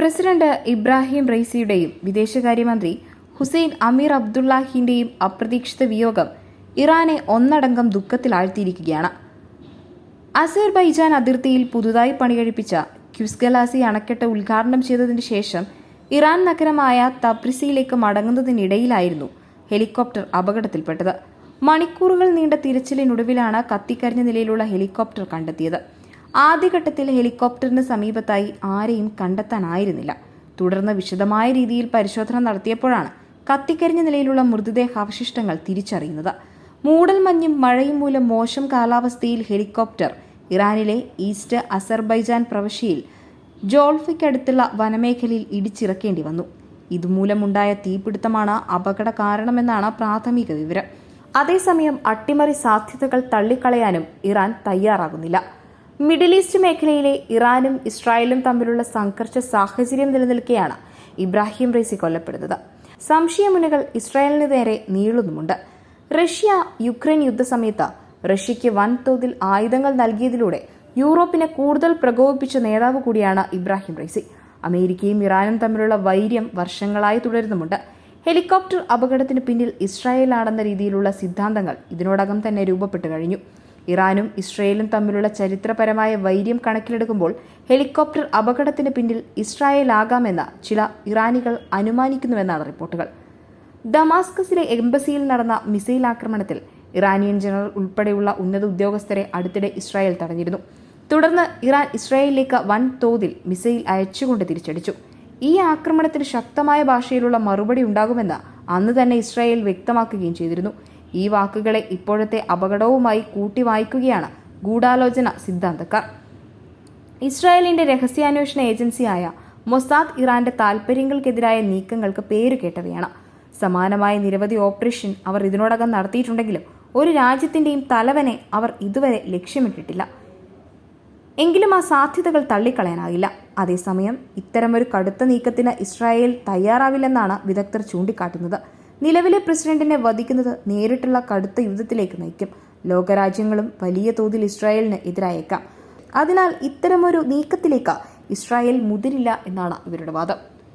President Ibrahim റൈസിയുടെയും വിദേശകാര്യമന്ത്രി ഹുസൈൻ അമീർ അബ്ദുള്ളാഹിന്റെയും അപ്രതീക്ഷിത വിയോഗം ഇറാനെ ഒന്നടങ്കം ദുഃഖത്തിലാഴ്ത്തിയിരിക്കുകയാണ്. അസർബൈജാൻ അതിർത്തിയിൽ പുതുതായി പണികഴിപ്പിച്ച ക്യുസ്ഗലാസി അണക്കെട്ട് ഉദ്ഘാടനം ചെയ്തതിന് ശേഷം ഇറാൻ നഗരമായ തബ്രിസിയിലേക്ക് മടങ്ങുന്നതിനിടയിലായിരുന്നു ഹെലികോപ്റ്റർ അപകടത്തിൽപ്പെട്ടത്. മണിക്കൂറുകൾ നീണ്ട തിരച്ചിലിനൊടുവിലാണ് കത്തിക്കരിഞ്ഞ നിലയിലുള്ള ഹെലികോപ്റ്റർ കണ്ടെത്തിയത്. ആദ്യഘട്ടത്തിൽ ഹെലികോപ്റ്ററിന് സമീപത്തായി ആരെയും കണ്ടെത്താനായിരുന്നില്ല. തുടർന്ന് വിശദമായ രീതിയിൽ പരിശോധന നടത്തിയപ്പോഴാണ് കത്തിക്കരിഞ്ഞ നിലയിലുള്ള മൃതദേഹാവശിഷ്ടങ്ങൾ തിരിച്ചറിയുന്നത്. മൂടൽമഞ്ഞും മഴയും മൂലം മോശം കാലാവസ്ഥയിൽ ഹെലികോപ്റ്റർ ഇറാനിലെ ഈസ്റ്റ് അസർബൈജാൻ പ്രവിശ്യയിൽ ജോൾഫിക്കടുത്തുള്ള വനമേഖലയിൽ ഇടിച്ചിറക്കേണ്ടി വന്നു. ഇതുമൂലമുണ്ടായ തീപിടുത്തമാണ് അപകട കാരണമെന്നാണ് പ്രാഥമിക വിവരം. അതേസമയം അട്ടിമറി സാധ്യതകൾ തള്ളിക്കളയാനും ഇറാൻ തയ്യാറാകുന്നില്ല. മിഡിൽ ഈസ്റ്റ് മേഖലയിലെ ഇറാനും ഇസ്രായേലും തമ്മിലുള്ള സംഘർഷ സാഹചര്യം നിലനിൽക്കെയാണ് ഇബ്രാഹിം റൈസി കൊല്ലപ്പെടുന്നത്. സംശയമുനകൾ ഇസ്രായേലിന് നേരെ നീളുന്നുമുണ്ട്. റഷ്യ യുക്രൈൻ യുദ്ധസമയത്ത് റഷ്യയ്ക്ക് വൻതോതിൽ ആയുധങ്ങൾ നൽകിയതിലൂടെ യൂറോപ്പിനെ കൂടുതൽ പ്രകോപിപ്പിച്ച നേതാവ് കൂടിയാണ് ഇബ്രാഹിം റൈസി അമേരിക്കയും ഇറാനും തമ്മിലുള്ള വൈര്യം വർഷങ്ങളായി തുടരുന്നുമുണ്ട്. ഹെലികോപ്റ്റർ അപകടത്തിന് പിന്നിൽ ഇസ്രായേലാണെന്ന രീതിയിലുള്ള സിദ്ധാന്തങ്ങൾ ഇതിനോടകം തന്നെ രൂപപ്പെട്ടു കഴിഞ്ഞു. ഇറാനും ഇസ്രയേലും തമ്മിലുള്ള ചരിത്രപരമായ വൈര്യം കണക്കിലെടുക്കുമ്പോൾ ഹെലികോപ്റ്റർ അപകടത്തിന് പിന്നിൽ ഇസ്രായേലാകാമെന്ന് ചില ഇറാനികൾ അനുമാനിക്കുന്നുവെന്നാണ് റിപ്പോർട്ടുകൾ. ദമാസ്കസിലെ എംബസിയിൽ നടന്ന മിസൈൽ ആക്രമണത്തിൽ ഇറാനിയൻ ജനറൽ ഉൾപ്പെടെയുള്ള ഉന്നത ഉദ്യോഗസ്ഥരെ അടുത്തിടെ ഇസ്രായേൽ തടഞ്ഞിരുന്നു. തുടർന്ന് ഇറാൻ ഇസ്രായേലിലേക്ക് വൻ തോതിൽ മിസൈൽ അയച്ചുകൊണ്ട് തിരിച്ചടിച്ചു. ഈ ആക്രമണത്തിന് ശക്തമായ ഭാഷയിലുള്ള മറുപടി ഉണ്ടാകുമെന്ന് അന്ന് തന്നെ ഇസ്രായേൽ വ്യക്തമാക്കുകയും ചെയ്തിരുന്നു. ഈ വാക്കുകളെ ഇപ്പോഴത്തെ അപകടവുമായി കൂട്ടി വായിക്കുകയാണ് ഗൂഢാലോചന സിദ്ധാന്തക്കാർ. ഇസ്രായേലിന്റെ രഹസ്യാന്വേഷണ ഏജൻസിയായ മൊസാദ് ഇറാന്റെ താൽപര്യങ്ങൾക്കെതിരായ നീക്കങ്ങൾക്ക് പേരുകേട്ടവയാണ് സമാനമായ നിരവധി ഓപ്പറേഷൻ അവർ ഇതിനോടകം നടത്തിയിട്ടുണ്ടെങ്കിലും ഒരു രാജ്യത്തിന്റെയും തലവനെ അവർ ഇതുവരെ ലക്ഷ്യമിട്ടിട്ടില്ല. എങ്കിലും ആ സാധ്യതകൾ തള്ളിക്കളയാനാകില്ല. അതേസമയം ഇത്തരമൊരു കടുത്ത നീക്കത്തിന് ഇസ്രായേൽ തയ്യാറാവില്ലെന്നാണ് വിദഗ്ധർ ചൂണ്ടിക്കാട്ടുന്നത്. നിലവിലെ പ്രസിഡന്റിനെ വധിക്കുന്നത് നേരിട്ടുള്ള കടുത്ത യുദ്ധത്തിലേക്ക് നയിക്കും. ലോകരാജ്യങ്ങളും വലിയ തോതിൽ ഇസ്രായേലിന് എതിരായേക്കാം. അതിനാൽ ഇത്തരമൊരു നീക്കത്തിലേക്ക് ഇസ്രായേൽ മുതിരില്ല എന്നാണ് ഇവരുടെ വാദം.